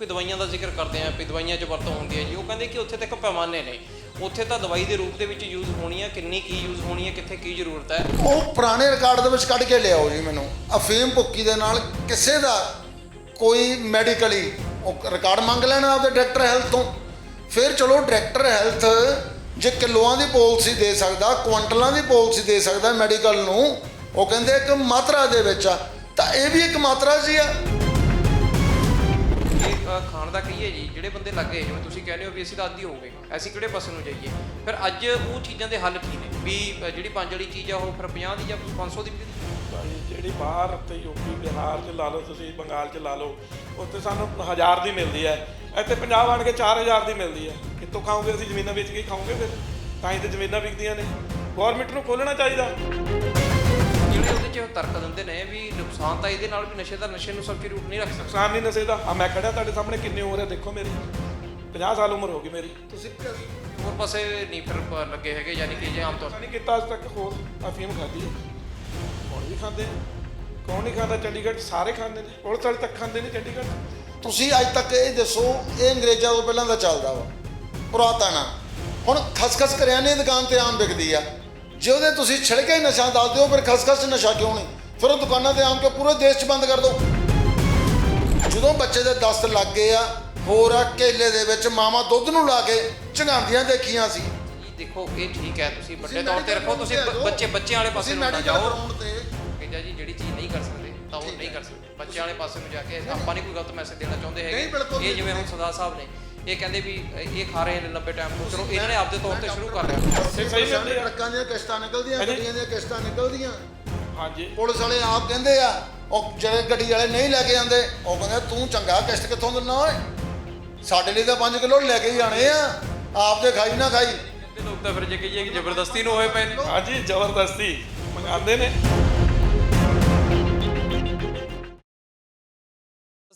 ਵੀ ਦਵਾਈਆਂ ਦਾ ਜ਼ਿਕਰ ਕਰਦੇ ਆਂ, ਵੀ ਦਵਾਈਆਂ 'ਚ ਵਰਤੋਂ ਹੁੰਦੀ ਹੈ ਜੀ। ਉਹ ਕਹਿੰਦੇ ਕਿ ਉੱਥੇ ਤੱਕ ਪੈਮਾਨੇ ਨੇ। ਉੱਥੇ ਤਾਂ ਦਵਾਈ ਦੇ ਰੂਪ ਦੇ ਵਿੱਚ ਯੂਜ਼ ਹੋਣੀ ਹੈ ਕਿੰਨੀ ਕੀ ਯੂਜ਼ ਹੋਣੀ ਹੈ ਕਿੱਥੇ ਕੀ ਜ਼ਰੂਰਤ ਹੈ। ਉਹ ਪੁਰਾਣੇ ਰਿਕਾਰਡ ਦੇ ਵਿੱਚ ਕੱਢ ਕੇ ਲਿਆਓ ਜੀ ਮੈਨੂੰ। ਅਫੀਮ ਭੁੱਕੀ ਦੇ ਨਾਲ ਕਿਸੇ ਦਾ ਕੋਈ ਮੈਡੀਕਲੀ ਉਹ ਰਿਕਾਰਡ ਮੰਗ ਲੈਣਾ ਆਪਦੇ ਡਾਇਰੈਕਟਰ ਹੈਲਥ ਤੋਂ। ਫਿਰ ਚਲੋ ਡਾਇਰੈਕਟਰ ਹੈਲਥ ਜੇ ਕਿਲੋਆਂ ਦੀ ਪਾਲਿਸੀ ਦੇ ਸਕਦਾ, ਕੁਆਂਟਲਾਂ ਦੀ ਪਾਲਿਸੀ ਦੇ ਸਕਦਾ ਮੈਡੀਕਲ ਨੂੰ, ਉਹ ਕਹਿੰਦੇ ਇੱਕ ਮਾਤਰਾ ਦੇ ਵਿੱਚ ਆ। ਤਾਂ ਇਹ ਵੀ ਇੱਕ ਮਾਤਰਾ ਜੀ ਆ। ਖਾਣ ਦਾ ਕਹੀਏ ਜੀ, ਜਿਹੜੇ ਬੰਦੇ ਲੱਗੇ, ਜਿਵੇਂ ਤੁਸੀਂ ਕਹਿੰਦੇ ਹੋ ਵੀ ਅਸੀਂ ਤਾਂ ਆਦੀ ਹੋ ਗਏ, ਅਸੀਂ ਕਿਹੜੇ ਪਾਸੇ ਨੂੰ ਜਾਈਏ? ਫਿਰ ਅੱਜ ਉਹ ਚੀਜ਼ਾਂ ਦੇ ਹੱਲ ਕੀ ਨੇ? ਵੀ ਜਿਹੜੀ ਪੰਜ ਵਾਲੀ ਚੀਜ਼ ਆ, ਉਹ ਫਿਰ 50 ਦੀ ਜਾਂ 500 ਦੀ ਭਾਈ, ਜਿਹੜੀ ਬਾਹਰ ਤੇ ਯੂਪੀ, ਬਿਹਾਰ ਚ ਲਾ ਲਓ ਤੁਸੀਂ, ਬੰਗਾਲ ਚ ਲਾ ਲਓ, ਉੱਥੇ ਸਾਨੂੰ 1000 ਦੀ ਮਿਲਦੀ ਹੈ। ਇੱਥੇ ਪੰਜਾਬ ਆਣ ਕੇ 4000 ਦੀ ਮਿਲਦੀ ਹੈ। ਕਿੱਥੋਂ ਖਾਓਗੇ ਅਸੀਂ? ਜ਼ਮੀਨਾਂ ਵੇਚ ਕੇ ਹੀ ਖਾਓਗੇ ਫਿਰ? ਤਾਂ ਹੀ ਤੇ ਜ਼ਮੀਨਾਂ ਵਿਕਦੀਆਂ ਨੇ। ਗਵਰਨਮੈਂਟ ਨੂੰ ਖੋਲਣਾ ਚਾਹੀਦਾ। 'ਚ ਤਰਕ ਦਿੰਦੇ ਨੇ ਵੀ ਨੁਕਸਾਨ ਤਾਂ ਇਹਦੇ ਨਾਲ ਵੀ ਨਸ਼ੇ ਦਾ ਨਸ਼ੇ ਨੂੰ ਸਬਸਟੀਟਿਊਟ ਨਹੀਂ ਰੱਖ ਸਕਦੇ। ਨੁਕਸਾਨ ਨਹੀਂ ਨਸ਼ੇ ਦਾ। ਆ ਮੈਂ ਖੜਿਆ ਤੁਹਾਡੇ ਸਾਹਮਣੇ ਕਿੰਨੀ ਉਮਰ ਹੈ ਦੇਖੋ ਮੇਰੀ। 50 ਸਾਲ ਉਮਰ ਹੋ ਗਈ ਮੇਰੀ। ਤੁਸੀਂ ਹੋਰ ਪਾਸੇ ਨਹੀਂ ਫਿਰ ਪ- ਲੱਗੇ ਹੈਗੇ ਯਾਨੀ ਕਿ ਜੇ ਆਮ ਤੌਰ ਨਹੀਂ ਕੀਤਾ ਅੱਜ ਤੱਕ ਹੋਰ ਅਫੀਮ ਖਾਦੀ ਹੈ। ਹੁਣ ਵੀ ਖਾਂਦੇ? ਨੇ। ਕੌਣ ਨਹੀਂ ਖਾਂਦਾ? ਚੰਡੀਗੜ੍ਹ ਸਾਰੇ ਖਾਂਦੇ ਨੇ। ਪੁਲਿਸ ਵਾਲੇ ਤੱਕ ਖਾਂਦੇ ਨੇ ਚੰਡੀਗੜ੍ਹ। ਤੁਸੀਂ ਅੱਜ ਤੱਕ ਇਹ ਦੱਸੋ ਇਹ ਅੰਗਰੇਜ਼ਾਂ ਤੋਂ ਪਹਿਲਾਂ ਦਾ ਚੱਲਦਾ ਵਾ। ਪੁਰਾਤਨ ਆ। ਹੁਣ ਖਸਖਸ ਕਰਿਆਨੇ ਦੁਕਾਨ ਤੇ ਆਮ ਵਿਕਦੀ ਆ। ਜੇ ਉਹਦੇ ਤੁਸੀਂ ਛਿੜਕੇ ਹੀ ਨਸ਼ਾ ਦੱਸ ਦਿਓ ਫਿਰ ਖਸਖਸ ਨਸ਼ਾ ਕਿਉਂ ਨਹੀਂ? ਫਿਰ ਉਹ ਦੁਕਾਨਾਂ ਤੇ ਆਮ ਕੇ ਪੂਰੇ ਦੇਸ਼ 'ਚ ਬੰਦ ਕਰ ਦਿਓ ਜਦੋਂ ਬੱਚੇ ਦੇ ਦਸਤ ਲੱਗ ਗਏ ਆ ਹੋਰ ਆ ਕੇਲੇ ਦੇ ਵਿੱਚ ਮਾਮਾ ਦੁੱਧ ਨੂੰ ਲਾ ਕੇ ਝੰਗਾਉਂਦੀਆਂ ਦੇਖੀਆਂ ਸੀ। ਦੇਖੋ ਇਹ ਠੀਕ ਹੈ ਤੁਸੀਂ ਵੱਡੇ ਤੌਰ ਤੇ ਰੱਖੋ ਤੁਸੀਂ ਤੇ ਆ ਜਾਓ। ਬੱਚੇ ਬੱਚਿਆਂ ਵਾਲੇ ਪਾਸੇ ਤੁਸੀਂ ਨੂੰ ਨਾ medical ਜਾਓ। ground ਤੇ। ਕਹਿੰਦਾ ਜੀ ਜਿਹੜੀ ਚੀਜ਼ ਨਹੀਂ ਕਰ ਸਕਦੇ ਤਾਂ ਉਹ ਨਹੀਂ ਕਰ ਸਕਦੇ। ਬੱਚਿਆਂ ਵਾਲੇ ਪਾਸੇ ਨੂੰ ਜਾ ਕੇ ਆਪਾਂ ਨਹੀਂ ਕੋਈ ਗਲਤ ਮੈਸੇਜ ਦੇਣਾ ਚਾਹੁੰਦੇ ਹੈਗੇ। ਇਹ ਜਿਵੇਂ ਹੁਣ ਸਰਦਾਰ ਸਾਹਿਬ ਨੇ ਇਹ ਕਹਿੰਦੇ ਵੀ ਇਹ ਖਾ ਰਹੇ ਨੇ ਲੰਬੇ ਟਾਈਮ ਤੋਂ ਚਲੋ ਇਹਨਾਂ ਨੇ ਆਪਦੇ ਤੌਰ ਤੇ ਸ਼ੁਰੂ ਕਰ ਲਿਆ। ਸਹੀ ਸਹੀ ਮਿਲਦੀ ਟਰੱਕਾਂ ਦੀਆਂ ਕਿਸ਼ਤਾਂ ਨਿਕਲਦੀਆਂ। ਗੱਡੀਆਂ ਦੀਆਂ ਕਿਸ਼ਤਾਂ ਨਿਕਲਦੀਆਂ। ਹਾਂਜੀ। ਪੁਲਿਸ ਵਾਲੇ ਆਪ ਕਹਿੰਦੇ ਆ ਉਹ ਜਿਹੜੇ ਗੱਡੀ ਵਾਲੇ ਨਹੀਂ ਲੈ ਕੇ ਜਾਂਦੇ ਉਹ ਕਹਿੰਦੇ ਤੂੰ ਚੰਗਾ ਕਿਸ਼ਤ ਕਿੱਥੋਂ ਦਿੰਦਾ ਓਏ? ਸਾਡੇ ਲਈ ਤਾਂ 5 ਕਿਲੋ ਲੈ ਕੇ ਹੀ ਜਾਣੇ ਆ। ਆਪ ਦੇ ਖਾਈ ਨਾ ਖਾਈ। ਲੋਕ ਤਾਂ ਫਿਰ ਜੇ ਕਹੀਏ ਕਿ ਜ਼ਬਰਦਸਤੀ ਨੂੰ ਹੋਏ ਪਏ ਨੇ। ਹਾਂਜੀ ਜ਼ਬਰਦਸਤੀ। ਮੰਗਾਉਂਦੇ ਨੇ।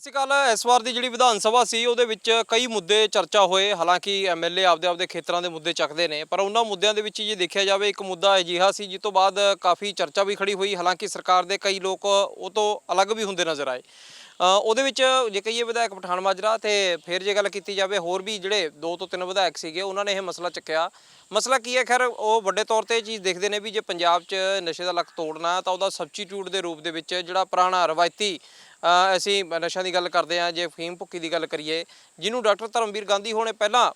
ਸਤਿ ਸ਼੍ਰੀ ਅਕਾਲ, ਇਸ ਵਾਰ ਦੀ ਜਿਹੜੀ ਵਿਧਾਨ ਸਭਾ ਸੀ, ਉਹਦੇ ਵਿੱਚ ਕਈ ਮੁੱਦੇ ਚਰਚਾ ਹੋਏ। ਹਾਲਾਂਕਿ ਐਮਐਲਏ ਆਪਦੇ ਆਪਦੇ ਖੇਤਰਾਂ ਦੇ ਮੁੱਦੇ ਚੱਕਦੇ ਨੇ, ਪਰ ਉਹਨਾਂ ਮੁੱਦਿਆਂ ਦੇ ਵਿੱਚ ਜੇ ਦੇਖਿਆ ਜਾਵੇ, ਇੱਕ ਮੁੱਦਾ ਅਜਿਹਾ ਸੀ, ਜਿਸ ਤੋਂ ਬਾਅਦ ਕਾਫੀ ਚਰਚਾ ਵੀ ਖੜੀ ਹੋਈ। ਹਾਲਾਂਕਿ ਸਰਕਾਰ ਦੇ ਕਈ ਲੋਕ ਉਹ ਤੋਂ ਅਲੱਗ ਵੀ ਹੁੰਦੇ ਨਜ਼ਰ ਆਏ। ਉਹਦੇ ਵਿੱਚ ਜੇ ਕਹੀਏ ਵਿਧਾਇਕ ਪਠਾਨ ਮਾਜਰਾ ਤੇ ਫਿਰ ਜੇ ਗੱਲ ਕੀਤੀ ਜਾਵੇ, ਹੋਰ ਵੀ ਜਿਹੜੇ ਦੋ ਤੋਂ ਤਿੰਨ ਵਿਧਾਇਕ ਸੀਗੇ, ਉਹਨਾਂ ਨੇ ਇਹ ਮਸਲਾ ਚੱਕਿਆ। ਮਸਲਾ ਕੀ ਹੈ? ਖੈਰ, ਉਹ ਵੱਡੇ ਤੌਰ ਤੇ ਇਹ ਚੀਜ਼ ਦੇਖਦੇ ਨੇ ਵੀ ਜੇ ਪੰਜਾਬ 'ਚ ਨਸ਼ੇ ਦਾ ਲੱਕ ਤੋੜਨਾ, ਤਾਂ ਉਹਦਾ ਸਬਸਟੀਟਿਊਟ ਦੇ ਰੂਪ ਦੇ ਵਿੱਚ ਜਿਹੜਾ ਪੁਰਾਣਾ ਰਵਾਇਤੀ ਅਸੀਂ ਨਸ਼ਿਆਂ ਦੀ ਗੱਲ ਕਰਦੇ ਹਾਂ ਜੇ ਫੀਮ ਭੁੱਕੀ ਦੀ ਗੱਲ ਕਰੀਏ ਜਿਹਨੂੰ ਡਾਕਟਰ ਧਰਮਵੀਰ ਗਾਂਧੀ ਹੋਣੇ ਪਹਿਲਾਂ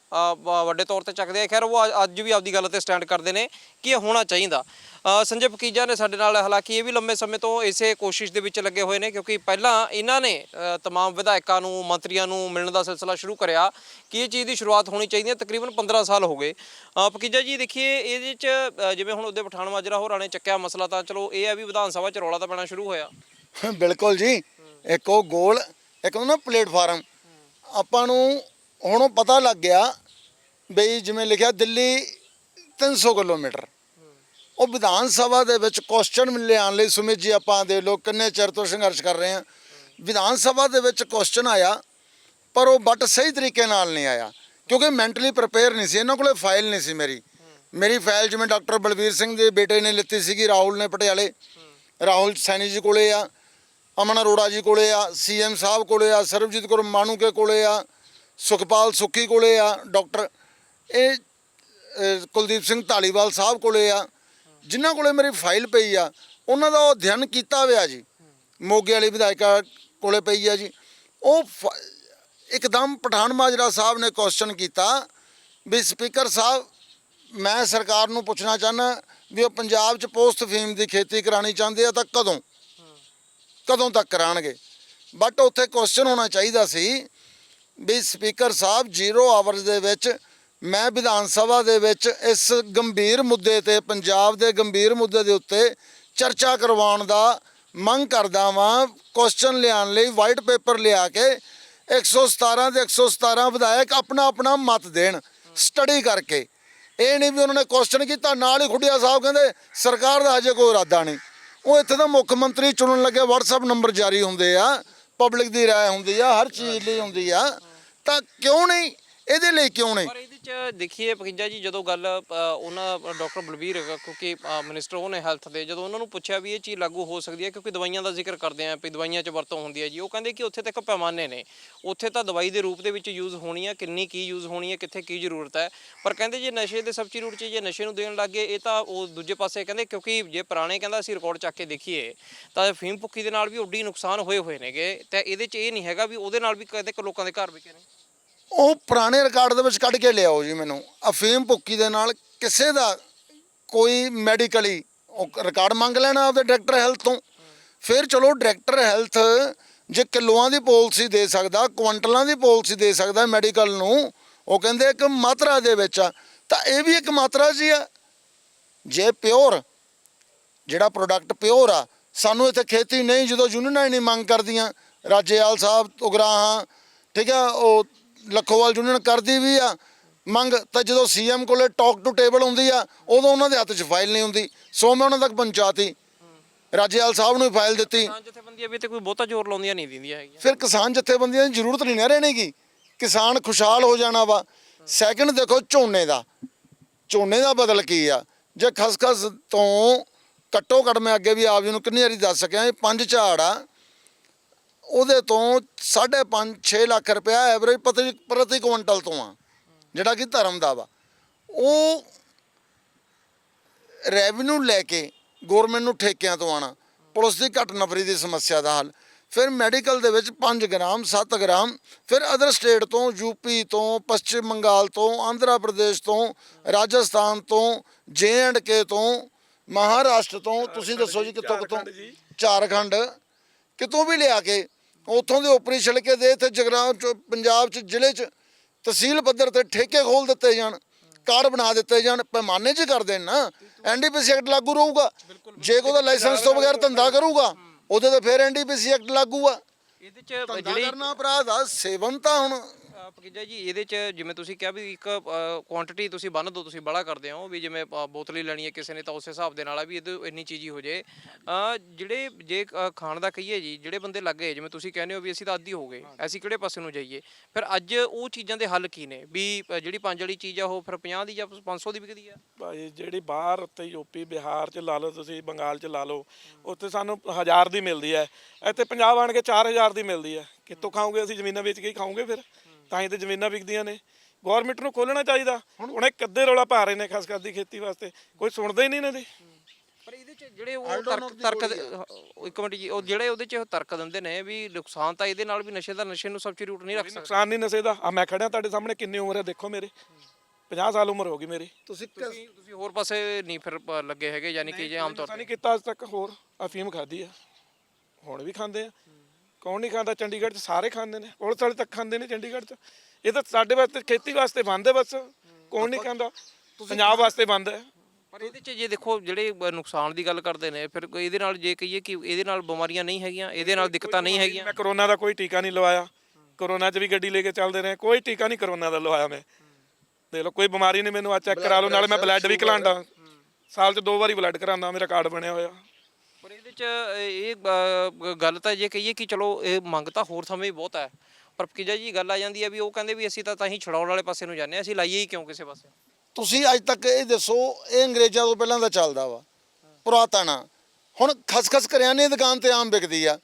ਵੱਡੇ ਤੌਰ ਤੇ ਚੱਕਦੇ ਆ। ਖੈਰ ਉਹ ਅੱਜ ਵੀ ਆਪਦੀ ਗੱਲ ਤੇ ਸਟੈਂਡ ਕਰਦੇ ਨੇ ਕਿ ਇਹ ਹੋਣਾ ਚਾਹੀਦਾ। ਸੰਜੇ ਪਕੀਜਾ ਨੇ ਸਾਡੇ ਨਾਲ ਹਾਲਾਂਕਿ ਇਹ ਵੀ ਲੰਮੇ ਸਮੇਂ ਤੋਂ ਇਸੇ ਕੋਸ਼ਿਸ਼ ਦੇ ਵਿੱਚ ਲੱਗੇ ਹੋਏ ਨੇ ਕਿਉਂਕਿ ਪਹਿਲਾਂ ਇਹਨਾਂ ਨੇ ਅ, ਤਮਾਮ ਵਿਧਾਇਕਾਂ ਨੂੰ ਮੰਤਰੀਆਂ ਨੂੰ ਮਿਲਣ ਦਾ ਸਿਲਸਿਲਾ ਸ਼ੁਰੂ ਕਰਿਆ ਕਿ ਇਹ ਚੀਜ਼ ਦੀ ਸ਼ੁਰੂਆਤ ਹੋਣੀ ਚਾਹੀਦੀ ਹੈ ਤਕਰੀਬਨ 15 ਸਾਲ ਹੋ ਗਏ। ਅ, ਪਕੀਜਾ ਜੀ ਦੇਖੀਏ ਇਹਦੇ ਚ ਜਿਵੇਂ ਹੁਣ ਉਹਦੇ ਪਠਾਨ ਮਾਜਰਾ ਹੋਰਾਂ ਨੇ ਚੱਕਿਆ ਮਸਲਾ ਤਾਂ ਚਲੋ ਇਹ ਹੈ ਵੀ ਵਿਧਾਨ ਸਭਾ ਚ ਰੌਲਾ ਤਾਂ ਪੈਣਾ ਸ਼ੁਰੂ ਹੋਇਆ। ਬਿਲਕੁਲ ਜੀ। ਇੱਕ ਉਹ ਗੋਲ, ਇੱਕ ਉਹ ਨਾ ਪਲੇਟਫਾਰਮ। ਆਪਾਂ ਨੂੰ ਹੁਣ ਉਹ ਪਤਾ ਲੱਗ ਗਿਆ ਬਈ ਜਿਵੇਂ ਲਿਖਿਆ ਦਿੱਲੀ 300 ਕਿਲੋਮੀਟਰ। ਉਹ ਵਿਧਾਨ ਸਭਾ ਦੇ ਵਿੱਚ ਕੁਐਸਚਨ ਲਿਆਉਣ ਲਈ ਸੁਮਿਤ ਜੀ ਆਪਾਂ ਦੇ ਲੋਕ ਕਿੰਨੇ ਚਿਰ ਤੋਂ ਸੰਘਰਸ਼ ਕਰ ਰਹੇ ਹਾਂ। ਵਿਧਾਨ ਸਭਾ ਦੇ ਵਿੱਚ ਕੁਐਸਚਨ ਆਇਆ, ਪਰ ਉਹ ਬਟ ਸਹੀ ਤਰੀਕੇ ਨਾਲ ਨਹੀਂ ਆਇਆ, ਕਿਉਂਕਿ ਮੈਂਟਲੀ ਪ੍ਰਪੇਅਰ ਨਹੀਂ ਸੀ, ਇਹਨਾਂ ਕੋਲੇ ਫਾਈਲ ਨਹੀਂ ਸੀ ਮੇਰੀ। ਮੇਰੀ ਫਾਈਲ ਜਿਵੇਂ ਡਾਕਟਰ ਬਲਵੀਰ ਸਿੰਘ ਦੇ ਬੇਟੇ ਨੇ ਲਿੱਤੀ ਸੀਗੀ, ਰਾਹੁਲ ਨੇ ਪਟਿਆਲੇ। ਰਾਹੁਲ ਸੈਣੀ ਜੀ ਕੋਲੇ ਆ। ਅਮਨ ਅਰੋੜਾ ਜੀ ਕੋਲੇ ਆ ਸੀਐਮ ਸਾਹਿਬ ਕੋਲੇ ਆ, ਸਰਬਜੀਤ ਕੌਰ ਮਾਨੂਕੇ ਕੋਲੇ ਆ, ਸੁਖਪਾਲ ਸੁੱਖੀ ਕੋਲੇ ਆ, ਡਾਕਟਰ ਇਹ ਕੁਲਦੀਪ ਸਿੰਘ ਢਾਲੀਵਾਲ ਸਾਹਿਬ ਕੋਲੇ ਆ। ਜਿਨ੍ਹਾਂ ਕੋਲੇ ਮੇਰੀ ਫਾਈਲ ਪਈ ਆ, ਉਹਨਾਂ ਦਾ ਉਹ ਅਧਿਐਨ ਕੀਤਾ ਹੋਇਆ ਜੀ। ਮੋਗੇ ਵਾਲੀ ਵਿਧਾਇਕਾ ਕੋਲੇ ਪਈ ਆ ਜੀ। ਉਹ ਫ- ਇੱਕਦਮ ਪਠਾਨ ਮਾਜਰਾ ਸਾਹਿਬ ਨੇ ਕੁਐਸਚਨ ਕੀਤਾ ਵੀ ਸਪੀਕਰ ਸਾਹਿਬ, ਮੈਂ ਸਰਕਾਰ ਨੂੰ ਪੁੱਛਣਾ ਚਾਹੁੰਦਾ ਵੀ ਉਹ ਪੰਜਾਬ 'ਚ ਪੋਸਟ ਫੀਮ ਦੀ ਖੇਤੀ ਕਰਾਣੀ ਚਾਹੁੰਦੇ ਆ ਤਾਂ ਕਦੋਂ? ਕਦੋਂ ਤੱਕ ਕਰਾਣਗੇ? ਬਟ ਉੱਥੇ ਕੁਐਸਚਨ ਹੋਣਾ ਚਾਹੀਦਾ ਸੀ ਵੀ ਸਪੀਕਰ ਸਾਹਿਬ ਜੀਰੋ ਆਵਰਸ ਦੇ ਵਿੱਚ ਮੈਂ ਵਿਧਾਨ ਸਭਾ ਦੇ ਵਿੱਚ ਇਸ ਗੰਭੀਰ ਮੁੱਦੇ ਤੇ, ਪੰਜਾਬ ਦੇ ਗੰਭੀਰ ਮੁੱਦੇ ਦੇ ਉੱਤੇ ਚਰਚਾ ਕਰਵਾਉਣ ਦਾ ਮੰਗ ਕਰਦਾ ਵਾਂ। ਕੁਐਸਚਨ ਲਿਆਉਣ ਲਈ ਵਾਈਟ ਪੇਪਰ ਲਿਆ ਕੇ 117 ਦੇ 117 ਵਿਧਾਇਕ ਆਪਣਾ ਆਪਣਾ ਮਤ ਦੇਣ ਸਟੱਡੀ ਕਰਕੇ। ਇਹ ਨਹੀਂ ਵੀ ਉਹਨਾਂ ਨੇ ਕੁਐਸਚਨ ਕੀਤਾ, ਨਾਲ ਹੀ ਖੁੱਡਿਆ ਸਾਹਿਬ ਕਹਿੰਦੇ, ਸਰਕਾਰ ਦਾ ਹਜੇ ਕੋਈ ਇਰਾਦਾ ਨਹੀਂ। ਉਹ ਇੱਥੇ ਦਾ ਮੁੱਖ ਮੰਤਰੀ ਚੁਣਨ ਲੱਗੇ, WhatsApp ਨੰਬਰ ਜਾਰੀ ਹੁੰਦੇ ਆ ਪਬਲਿਕ ਦੀ ਰਾਏ ਹੁੰਦੀ ਆ, ਹਰ ਚੀਜ਼ ਲਈ ਹੁੰਦੀ ਆ। ਤਾਂ ਕਿਉਂ ਨਹੀਂ? ਇਹਦੇ ਲਈ ਕਿਉਂ ਨਹੀਂ? ਚ ਦੇਖੀਏ ਪਕਿੰਜਾ ਜੀ, ਜਦੋਂ ਗੱਲ ਉਹਨਾਂ, ਡਾਕਟਰ ਬਲਬੀਰ ਕਿਉਂਕਿ ਮਿਨਿਸਟਰ ਉਹ ਨੇ ਹੈਲਥ ਦੇ, ਜਦੋਂ ਉਹਨਾਂ ਨੂੰ ਪੁੱਛਿਆ ਵੀ ਇਹ ਚੀਜ਼ ਲਾਗੂ ਹੋ ਸਕਦੀ ਹੈ, ਕਿਉਂਕਿ ਦਵਾਈਆਂ ਦਾ ਜ਼ਿਕਰ ਕਰਦੇ ਆਂ ਵੀ ਦਵਾਈਆਂ 'ਚ ਵਰਤੋਂ ਹੁੰਦੀ ਹੈ ਜੀ, ਉਹ ਕਹਿੰਦੇ ਕਿ ਉੱਥੇ ਤੱਕ ਪੈਮਾਨੇ ਨੇ। ਉੱਥੇ ਤਾਂ ਦਵਾਈ ਦੇ ਰੂਪ ਦੇ ਵਿੱਚ ਯੂਜ਼ ਹੋਣੀ ਹੈ ਕਿੰਨੀ ਕੀ ਯੂਜ਼ ਹੋਣੀ ਹੈ, ਕਿੱਥੇ ਕੀ ਜ਼ਰੂਰਤ ਹੈ। ਪਰ ਕਹਿੰਦੇ ਜੇ ਨਸ਼ੇ ਦੇ ਸਬਸਟੀਟਿਊਟ 'ਚ ਜੇ ਨਸ਼ੇ ਨੂੰ ਦੇਣ ਲੱਗੇ ਇਹ ਤਾਂ ਉਹ ਦੂਜੇ ਪਾਸੇ ਕਹਿੰਦੇ, ਕਿਉਂਕਿ ਜੇ ਪੁਰਾਣੇ ਕਹਿੰਦਾ ਅਸੀਂ ਰਿਕਾਰਡ ਚੱਕ ਕੇ ਦੇਖੀਏ, ਤਾਂ ਫੀਮ ਭੁੱਕੀ ਦੇ ਨਾਲ ਵੀ ਉੱਡੀ ਨੁਕਸਾਨ ਹੋਏ ਹੋਏ ਨੇਗੇ, ਤੇ ਇਹਦੇ 'ਚ ਇਹ ਨਹੀਂ ਹੈਗਾ ਵੀ ਉਹਦੇ ਨਾਲ ਵੀ ਕਦੇ ਕੁ ਲੋਕਾਂ ਦੇ ਘਰ ਵਿਕੇ ਨੇ। ਉਹ ਪੁਰਾਣੇ ਰਿਕਾਰਡ ਦੇ ਵਿੱਚ ਕੱਢ ਕੇ ਲਿਆਓ ਜੀ ਮੈਨੂੰ। ਅਫੀਮ ਭੁੱਕੀ ਦੇ ਨਾਲ ਕਿਸੇ ਦਾ ਕੋਈ ਮੈਡੀਕਲੀ ਉਹ ਰਿਕਾਰਡ ਮੰਗ ਲੈਣਾ ਆਪਦੇ ਡਾਇਰੈਕਟਰ ਹੈਲਥ ਤੋਂ। ਫਿਰ ਚਲੋ ਡਾਇਰੈਕਟਰ ਹੈਲਥ ਜੇ ਕਿਲੋਆਂ ਦੀ ਪਾਲਿਸੀ ਦੇ ਸਕਦਾ, ਕੁਆਂਟਲਾਂ ਦੀ ਪਾਲਿਸੀ ਦੇ ਸਕਦਾ ਮੈਡੀਕਲ ਨੂੰ, ਉਹ ਕਹਿੰਦੇ ਇੱਕ ਮਾਤਰਾ ਦੇ ਵਿੱਚ ਆ। ਤਾਂ ਇਹ ਵੀ ਇੱਕ ਮਾਤਰਾ ਜੀ ਆ। ਜੇ ਪਿਓਰ ਜਿਹੜਾ ਪ੍ਰੋਡਕਟ ਪਿਓਰ ਆ, ਸਾਨੂੰ ਇੱਥੇ ਖੇਤੀ ਨਹੀਂ, ਜਦੋਂ ਯੂਨੀਅਨਾਂ ਹੀ ਨਹੀਂ ਮੰਗ ਕਰਦੀਆਂ, ਰਾਜੇਵਾਲ ਸਾਹਿਬ, ਉਗਰਾਹਾਂ, ਠੀਕ ਆ, ਉਹ ਲੱਖੋਵਾਲ ਯੂਨੀਅਨ ਕਰਦੀ ਵੀ ਆ। ਮੰਗ ਤਾਂ ਜਦੋਂ ਸੀਐਮ ਕੋਲੇ ਟਾਕ ਟੂ ਟੇਬਲ ਹੁੰਦੀ ਆ ਉਦੋਂ ਉਹਨਾਂ ਦੇ ਹੱਥ 'ਚ ਫਾਈਲ ਨਹੀਂ ਹੁੰਦੀ। ਸੋ ਮੈਂ ਉਹਨਾਂ ਤੱਕ ਪਹੁੰਚਾਤੀ। ਰਾਜੇਵਾਲ ਸਾਹਿਬ ਨੂੰ ਫਾਈਲ ਦਿੱਤੀ। ਕਿਸਾਨ ਜਥੇਬੰਦੀਆਂ ਵੀ ਤੇ ਕੋਈ ਬਹੁਤਾ ਜ਼ੋਰ ਲਾਉਂਦੀਆਂ ਨਹੀਂ ਦਿੰਦੀਆਂ ਹੈਗੀਆਂ। ਫਿਰ ਕਿਸਾਨ ਜਥੇਬੰਦੀਆਂ ਦੀ ਜ਼ਰੂਰਤ ਨਹੀਂ ਨਾ ਰਹਿਣੇਗੀ। ਕਿਸਾਨ ਖੁਸ਼ਹਾਲ ਹੋ ਜਾਣਾ ਵਾ। ਸੈਕੰਡ ਦੇਖੋ ਝੋਨੇ ਦਾ। ਝੋਨੇ ਦਾ ਬਦਲ ਕੀ ਆ? ਜੇ ਖਸਖਸ ਤੋਂ ਘੱਟੋ ਘੱਟ ਮੈਂ ਅੱਗੇ ਵੀ ਆਪ ਜੀ ਨੂੰ ਕਿੰਨੀ ਵਾਰੀ ਦੱਸ ਸਕਿਆ ਇਹ ਪੰਜ ਝਾੜ ਆ। ਉਹਦੇ ਤੋਂ 5.5 6 ਲੱਖ ਰੁਪਇਆ ਐਵਰੇਜ ਪ੍ਰਤੀ ਪ੍ਰਤੀ ਕੁਇੰਟਲ ਤੋਂ ਆ ਜਿਹੜਾ ਕਿ ਧਰਮ ਦਾ ਵਾ। ਉਹ ਰੈਵਨਿਊ ਲੈ ਕੇ ਗਵਰਨਮੈਂਟ ਨੂੰ ਠੇਕਿਆਂ ਤੋਂ ਆਣਾ ਪੁਲਿਸ ਦੀ ਘੱਟ ਨਫਰੀ ਦੀ ਸਮੱਸਿਆ ਦਾ ਹੱਲ ਫਿਰ ਮੈਡੀਕਲ ਦੇ ਵਿੱਚ 5 ਗ੍ਰਾਮ 7 ਗ੍ਰਾਮ ਫਿਰ ਅਦਰ ਸਟੇਟ ਤੋਂ ਯੂਪੀ ਤੋਂ ਪੱਛਮ ਬੰਗਾਲ ਤੋਂ ਆਂਧਰਾ ਪ੍ਰਦੇਸ਼ ਤੋਂ ਰਾਜਸਥਾਨ ਤੋਂ ਜੇ ਐਂਡ ਕੇ ਤੋਂ ਮਹਾਰਾਸ਼ਟਰ ਤੋਂ ਤੁਸੀਂ ਦੱਸੋ ਜੀ ਕਿੱਥੋਂ ਕਿੱਥੋਂ। ਝਾਰਖੰਡ। ਕਿਤੋਂ ਵੀ ਲਿਆ ਕੇ ਉੱਥੋਂ ਦੇ ਉਪਰੀ ਛਿਲ ਕੇ ਦੇ ਇੱਥੇ ਜਗਰਾਉਂ ਚ ਪੰਜਾਬ ਚ ਜ਼ਿਲ੍ਹੇ ਚ ਤਹਿਸੀਲ ਪੱਧਰ ਤੇ ਠੇਕੇ ਖੋਲ ਦਿੱਤੇ ਜਾਣ ਕਾਰਡ ਬਣਾ ਦਿੱਤੇ ਜਾਣ ਪੈਮਾਨੇ 'ਚ ਕਰ ਦੇਣ ਨਾ। ਐਨਡੀਪੀਸੀ ਐਕਟ ਲਾਗੂ ਰਹੂਗਾ। ਜੇ ਕੋਈ ਲਾਇਸੈਂਸ ਤੋਂ ਬਗੈਰ ਧੰਦਾ ਕਰੂਗਾ ਉਹਦੇ ਤੇ ਫਿਰ ਐਨਡੀਪੀਸੀ ਐਕਟ ਲਾਗੂ ਆ। ਇਹਦੇ 'ਚ ਜਿਹੜੀ ਕਰਨਾ ਅਪਰਾਧ ਆ ਸੇਵਨ ਤਾਂ ਹੁਣ ਪਕਿਜਾ ਜੀ ਇਹਦੇ 'ਚ ਜਿਵੇਂ ਤੁਸੀਂ ਕਿਹਾ ਵੀ ਇੱਕ ਕੁਆਂਟੀਟੀ ਤੁਸੀਂ ਬੰਨ ਦੋ ਤੁਸੀਂ ਬੜਾ ਕਰਦੇ ਹੋ ਵੀ ਜਿਵੇਂ ਅ, ਬੋਤਲ ਹੀ ਲੈਣੀ ਹੈ ਕਿਸੇ ਨੇ ਤਾਂ ਉਸ ਹਿਸਾਬ ਦੇ ਨਾਲ ਆ ਵੀ ਇਹਦੇ ਇੰਨੀ ਚੀਜ਼ ਹੀ ਹੋ ਜੇ ਅ, ਜਿਹੜੇ ਜੇ ਅ, ਖਾਣ ਦਾ ਕਹੀਏ ਜੀ ਜਿਹੜੇ ਬੰਦੇ ਲੱਗੇ ਜਿਵੇਂ ਤੁਸੀਂ ਕਹਿੰਦੇ ਹੋ ਵੀ ਅਸੀਂ ਤਾਂ ਅੱਧੀ ਹੋ ਗਏ ਅਸੀਂ ਕਿਹੜੇ ਪਾਸੇ ਨੂੰ ਜਾਈਏ? ਫਿਰ ਅੱਜ ਉਹ ਚੀਜ਼ਾਂ ਦੇ ਹੱਲ ਕੀ ਨੇ? ਵੀ ਅ, ਜਿਹੜੀ ਪੰਜ ਵਾਲੀ ਚੀਜ਼ ਆ ਉਹ ਫਿਰ 50 ਦੀ ਜਾਂ 500 ਦੀ ਵਿਕਦੀ ਆ? ਭਾਈ ਜਿਹੜੀ ਬਾਹਰ ਉੱਤੇ ਯੂਪੀ ਬਿਹਾਰ ਚ ਲਾ ਲਓ ਤੁਸੀਂ ਬੰਗਾਲ ਚ ਲਾ ਲਓ ਉੱਥੇ ਸਾਨੂੰ ਹਜ਼ਾਰ ਦੀ ਮਿਲਦੀ ਹੈ। ਇੱਥੇ ਪੰਜਾਬ ਆਣ ਕੇ 4000 ਦੀ ਮਿਲਦੀ ਹੈ। ਕਿੱਥੋਂ ਖਾਓਗੇ ਅਸੀਂ? ਜ਼ਮੀਨਾਂ ਵੇਚ ਕੇ ਹੀ ਖਾਓਗੇ ਫਿਰ। ਤਾਂ ਹੀ ਤੇ ਜ਼ਮੀਨਾਂ ਵਿਕਦੀਆਂ ਨੇ। ਗਵਰਨਮੈਂਟ ਨੂੰ ਖੋਲਣਾ ਚਾਹੀਦਾ। ਹੁਣ ਇਹ ਕੱਦੇ ਰੌਲਾ ਪਾ ਰਹੇ ਨੇ ਖਾਸ ਕਰ ਦੀ ਖੇਤੀ ਵਾਸਤੇ। ਕੋਈ ਸੁਣਦਾ ਹੀ ਨਹੀਂ ਇਹਨਾਂ ਦੀ। ਪਰ ਇਹਦੇ 'ਚ ਜਿਹੜੇ ਉਹ ਤਰਕ ਤਰਕ ਇੱਕ ਮਿੰਟ ਜੀ ਉਹ ਜਿਹੜੇ ਉਹਦੇ 'ਚ ਉਹ ਤਰਕ ਦਿੰਦੇ ਨੇ ਵੀ ਨੁਕਸਾਨ ਤਾਂ ਇਹਦੇ ਨਾਲ ਵੀ ਨਸ਼ੇ ਦਾ ਨਸ਼ੇ ਨੂੰ ਸਬਸਟੀਟਿਊਟ ਨਹੀਂ ਰੱਖ ਸਕਦੇ। ਨੁਕਸਾਨ ਨਹੀਂ ਨਸ਼ੇ ਦਾ। ਆ ਮੈਂ ਖੜਿਆ ਤੁਹਾਡੇ ਸਾਹਮਣੇ ਕਿੰਨੀ ਉਮਰ ਹੈ ਦੇਖੋ ਮੇਰੇ। 50 ਸਾਲ ਉਮਰ ਹੋ ਗਈ ਮੇਰੀ। ਤੁਸੀਂ ਤੁਸੀਂ ਤੁਸੀਂ ਹੋਰ ਪਾਸੇ ਨਹੀਂ ਫਿਰ ਪ- ਲੱਗੇ ਹੈਗੇ ਯਾਨੀ ਕਿ ਜੇ ਆਮ ਤੌਰ ਨਸ਼ਾ ਤੇ। ਨਹੀਂ ਕੀਤਾ ਅੱਜ ਤੱਕ ਹੋਰ। ਅਫੀਮ ਖਾਦੀ ਆ। ਹੁਣ ਵੀ ਖਾਂਦੇ ਆ। ਕੌਣ ਨਹੀਂ ਖਾਂਦਾ? ਚੰਡੀਗੜ੍ਹ 'ਚ ਸਾਰੇ ਖਾਂਦੇ ਨੇ। ਪੁਲਿਸ ਵਾਲੇ ਤੱਕ ਖਾਂਦੇ ਨੇ ਚੰਡੀਗੜ੍ਹ 'ਚ। ਇਹ ਤਾਂ ਸਾਡੇ ਵਾਸਤੇ ਖੇਤੀ ਵਾਸਤੇ ਬੰਦ ਹੈ ਬਸ। ਕੌਣ ਨਹੀਂ ਖਾਂਦਾ? ਪੰਜਾਬ ਵਾਸਤੇ ਬੰਦ ਹੈ। ਪਰ ਇਹਦੇ 'ਚ ਜੇ ਦੇਖੋ ਜਿਹੜੇ ਨੁਕਸਾਨ ਦੀ ਗੱਲ ਕਰਦੇ ਨੇ ਫਿਰ ਕੋਈ ਇਹਦੇ ਨਾਲ ਜੇ ਕਹੀਏ ਕਿ ਇਹਦੇ ਨਾਲ ਬਿਮਾਰੀਆਂ ਨਹੀਂ ਹੈਗੀਆਂ ਇਹਦੇ ਨਾਲ ਦਿੱਕਤਾਂ ਨਹੀਂ ਹੈਗੀਆਂ। ਮੈਂ ਕਰੋਨਾ ਦਾ ਕੋਈ ਟੀਕਾ ਨਹੀਂ ਲਵਾਇਆ। ਕਰੋਨਾ 'ਚ ਵੀ ਗੱਡੀ ਲੈ ਕੇ ਚੱਲਦੇ ਰਹੇ। ਕੋਈ ਟੀਕਾ ਨਹੀਂ ਕਰੋਨਾ ਦਾ ਲਵਾਇਆ ਮੈਂ। ਦੇਖ ਲਓ ਕੋਈ ਬਿਮਾਰੀ ਨਹੀਂ ਮੈਨੂੰ ਆ ਚੈੱਕ ਕਰਾ ਲਓ। ਨਾਲੇ ਮੈਂ ਬਲੱਡ ਵੀ ਕਲਾਂਦਾ ਸਾਲ 'ਚ ਦੋ ਵਾਰੀ ਬਲੱਡ ਕਰਾਉਂਦਾ। ਮੇਰਾ ਕਾਰਡ ਬਣਿਆ ਹੋਇਆ। ਪਰ ਇਹਦੇ 'ਚ, ਇਹ ਬ- ਗੱਲ ਤਾਂ ਜੇ ਕਹੀਏ ਕਿ ਚਲੋ ਇਹ ਮੰਗ ਤਾਂ ਹੋਰ ਸਮੇਂ ਵੀ ਬਹੁਤ ਹੈ। ਪਰ ਕਿਜਾ ਜੀ, ਗੱਲ ਆ ਜਾਂਦੀ ਹੈ ਵੀ ਉਹ ਕਹਿੰਦੇ ਵੀ ਅਸੀਂ ਤਾਂ ਤਾਂ ਹੀ ਛਡਾਉਣ ਵਾਲੇ ਪਾਸੇ ਨੂੰ ਜਾਂਦੇ ਹਾਂ, ਅਸੀਂ ਲਾਈਏ ਹੀ ਕਿਉਂ ਕਿਸੇ ਪਾਸੇ? ਤੁਸੀਂ ਅੱਜ ਤੱਕ ਇਹ ਦੱਸੋ, ਇਹ ਅੰਗਰੇਜ਼ਾਂ ਤੋਂ ਪਹਿਲਾਂ ਦਾ ਚੱਲਦਾ ਵਾ, ਪੁਰਾਤਨ। ਆ ਹੁਣ ਖਸਖਸ ਕਰਿਆਨੇ ਦੀ ਦੁਕਾਨ ਤੇ ਆਮ ਵਿਕਦੀ ਆ।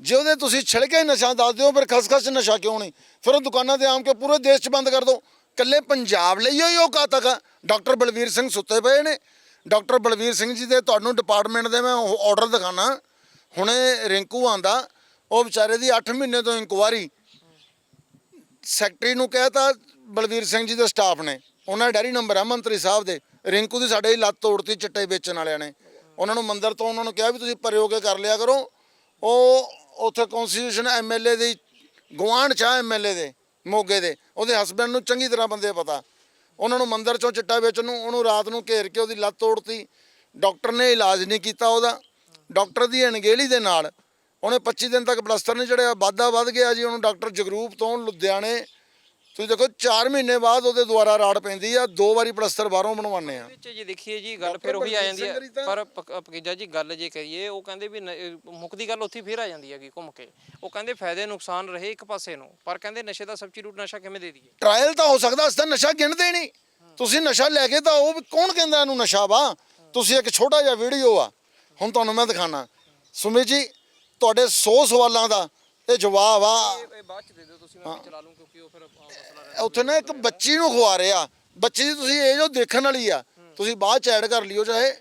ਜੇ ਉਹਦੇ ਤੁਸੀਂ ਛਿਲਕੇ ਨਸ਼ਾ ਦੱਸ ਦਿਓ, ਫਿਰ ਖਸਖਸ ਨਸ਼ਾ ਕਿਉਂ ਨਹੀਂ? ਫਿਰ ਉਹ ਦੁਕਾਨਾਂ ਤੇ ਆਮ ਕੇ ਪੂਰੇ ਦੇਸ਼ 'ਚ ਬੰਦ ਕਰ ਦਿਓ ਕੱਲੇ ਪੰਜਾਬ ਲਈ ਹੀ ਉਹ ਘਾਤਕ? ਆ ਡਾਕਟਰ ਬਲਵੀਰ ਸਿੰਘ ਸੁੱਤੇ ਪਏ ਨੇ। ਡਾਕਟਰ ਬਲਵੀਰ ਸਿੰਘ ਜੀ ਦੇ ਤੁਹਾਨੂੰ ਡਿਪਾਰਟਮੈਂਟ ਦੇ ਮੈਂ ਆਰਡਰ ਦਿਖਾਣਾ। ਹੁਣੇ ਰਿੰਕੂ ਆਂਦਾ, ਉਹ ਵਿਚਾਰੇ ਦੀ 8 ਮਹੀਨੇ ਤੋਂ ਇਨਕੁਆਰੀ ਸੈਕਟਰੀ ਨੂੰ ਕਹਿਤਾ, ਬਲਵੀਰ ਸਿੰਘ ਜੀ ਦੇ ਸਟਾਫ ਨੇ। ਉਹਨਾਂ ਡੈਰੀ ਨੰਬਰ ਆ, ਮੰਤਰੀ ਸਾਹਿਬ ਦੇ। ਰਿੰਕੂ ਦੀ ਸਾਡੇ ਹੀ ਲੱਤ ਤੋੜਤੀ ਚਿੱਟੇ ਵੇਚਣ ਵਾਲਿਆਂ ਨੇ। ਉਹਨਾਂ ਨੂੰ ਮੰਦਰ ਤੋਂ ਉਹਨਾਂ ਨੂੰ ਕਿਹਾ ਵੀ ਤੁਸੀਂ ਪਰੇ ਹੋ ਕੇ ਕਰ ਲਿਆ ਕਰੋ। ਉਹ ਉੱਥੇ ਕੌਂਸਟੀਟਿਊਸ਼ਨ ਐਮਐਲਏ ਦੀ, ਗੁਆਂਢ ਚਾ ਐਮਐਲਏ ਦੇ, ਮੋਗੇ ਦੇ। ਉਹਦੇ ਹਸਬੰਡ ਨੂੰ ਚੰਗੀ ਤਰ੍ਹਾਂ ਬੰਦੇ ਪਤਾ। ਉਹਨਾਂ ਨੂੰ ਮੰਦਰ ਚੋਂ ਚਿੱਟਾ ਵੇਚਣ ਨੂੰ, ਉਹਨੂੰ ਰਾਤ ਨੂੰ ਘੇਰ ਕੇ ਉਹਦੀ ਲੱਤ ਤੋੜਤੀ। ਡਾਕਟਰ ਨੇ ਇਲਾਜ ਨਹੀਂ ਕੀਤਾ ਉਹਦਾ। ਡਾਕਟਰ ਦੀ ਅਣਗਹਿਲੀ ਦੇ ਨਾਲ ਉਹਨੇ 25 ਦਿਨ ਤੱਕ ਪਲਸਤਰ ਨਹੀਂ ਚੜਿਆ। ਵਾਧਾ ਵੱਧ ਗਿਆ ਜੀ। ਉਹਨੂੰ ਡਾਕਟਰ ਜਗਰੂਪ ਤੋਂ ਲੁਧਿਆਣੇ ਤੁਸੀਂ ਦੇਖੋ 4 ਮਹੀਨੇ ਬਾਅਦ ਉਹਦੇ ਦੁਆਰਾ ਰਾੜ ਪੈਂਦੀ ਆ ਦੋ ਵਾਰੀ ਪਲਸਤਰ ਬਾਹਰੋਂ ਬਣਵਾਉਂਦੇ ਆ। ਵਿੱਚ ਜੇ ਦੇਖੀਏ ਜੀ ਗੱਲ ਫਿਰ ਉਹੀ ਆ ਜਾਂਦੀ ਹੈ ਪਰ ਪਕੀਜਾ ਜੀ ਗੱਲ ਜੇ ਕਰੀਏ ਉਹ ਕਹਿੰਦੇ ਵੀ ਮੁੱਕਦੀ ਗੱਲ ਉੱਥੇ ਫੇਰ ਆ ਜਾਂਦੀ ਹੈਗੀ ਘੁੰਮ ਕੇ। ਉਹ ਕਹਿੰਦੇ ਫਾਇਦੇ ਨੁਕਸਾਨ ਰਹੇ ਇੱਕ ਪਾਸੇ ਨੂੰ ਪਰ ਕਹਿੰਦੇ ਨਸ਼ੇ ਦਾ ਸਬਸਟੀਟਿਊਟ ਨਸ਼ਾ ਕਿਵੇਂ ਦੇ ਦਈਏ? ਟ੍ਰਾਇਲ ਤਾਂ ਹੋ ਸਕਦਾ ਅਸੀਂ ਤਾਂ ਨਸ਼ਾ ਗਿਣਦੇ ਨਹੀਂ। ਤੁਸੀਂ ਨਸ਼ਾ ਲੈ ਕੇ ਤਾਂ ਉਹ ਕੌਣ ਕਹਿੰਦਾ ਇਹਨੂੰ ਨਸ਼ਾ ਵਾ? ਤੁਸੀਂ ਇੱਕ ਛੋਟਾ ਜਿਹਾ ਵੀਡੀਓ ਆ ਹੁਣ ਤੁਹਾਨੂੰ ਮੈਂ ਦਿਖਾਣਾ। ਸੁਮਿਤ ਜੀ ਤੁਹਾਡੇ 100 ਸਵਾਲਾਂ ਦਾ ਇਹ ਜਵਾਬ ਆ। ਇਹ ਬਾਅਦ ਚ ਦੇ ਦਿਓ ਤੁਸੀਂ ਮੈਂ ਚਲਾ ਲੂੰ ਕਿਉਂਕਿ ਉਹ ਫਿਰ ਮਸਲਾ ਉੱਥੇ ਨਾ ਇੱਕ ਬੱਚੀ ਨੂੰ ਖਵਾ ਰਿਹਾ। ਬੱਚੀ ਦੀ ਤੁਸੀਂ ਇਹ ਜੋ ਦੇਖਣ ਵਾਲੀ ਆ ਤੁਸੀਂ ਬਾਅਦ ਚ ਐਡ ਕਰ ਲਿਓ ਚਾਹੇ।